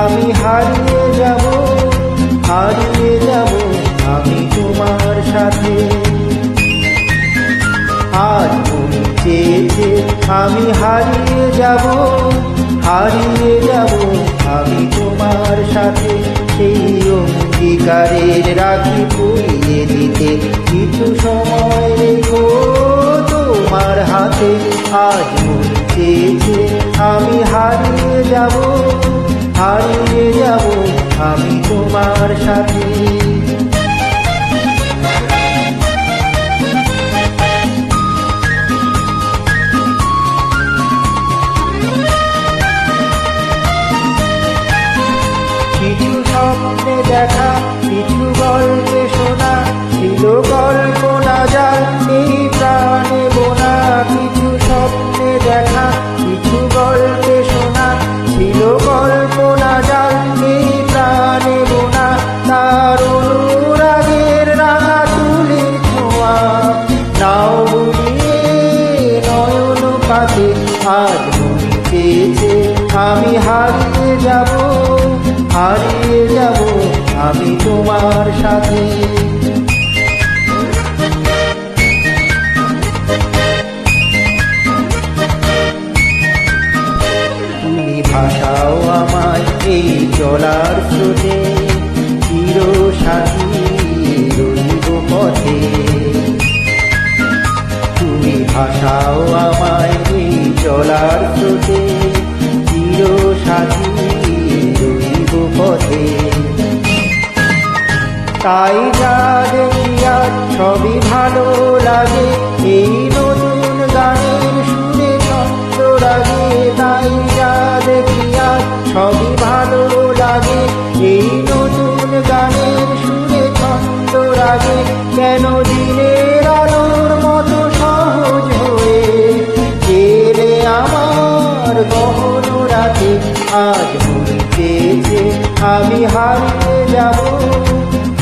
আমি হারিয়ে যাব হারিয়ে যাব আমি তোমার সাথে। আজ চেয়েছে আমি হারিয়ে যাব হারিয়ে যাব আমি তোমার সাথে। সেই অঙ্গীকারের রাখি পুড়িয়ে দিতে কিছু সময় রেখো তোমার হাতে। আজ মন চেয়েছে আমি হারিয়ে যাব, হারিয়ে যাব আমি তোমার সাথে। কিছু স্বপ্নে দেখা, কিছু গল্পে শোনা, ছিল গল্প না যার এই প্রাণে বোনা। কিছু স্বপ্নে দেখা, কিছু গল্পে যাব, হারিয়ে যাব আমি তোমার সাথে। তুমি ভাষাও আমায় এই চলার স্রোতে চির সাথী পথে। তুমি ভাষাও আমায় এই চলার স্রোতে চির সাথী তাই যা দেখি ছবি ভালো লাগে। এই নতুন গানের সুরে ছন্দ লাগে। তাই যা দেখি ছবি ভালো লাগে। এই নতুন গানের সুরে ছন্দ লাগে। কেন দিনের আলোর মতো সহজ হয়ে? গেলে আমার গহন রাতে আজ চেয়েছে আমি হারিয়ে যাব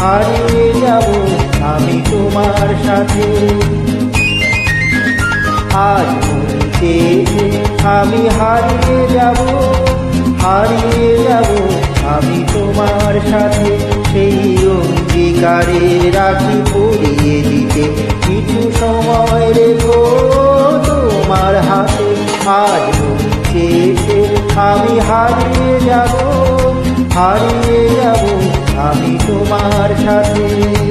হারিয়ে যাব আমি তোমার সাথে। আজ চেয়েছে আমি হারিয়ে যাব হারিয়ে যাব আমি তোমার সাথে। সেই অঙ্গীকারে রাখি পরিয়ে দিতে কিছু সময় রেখো তোমার হাতে। আজ চেয়েছে আমি হারিয়ে যাব হারিয়ে যাব আমি আমার সাথে।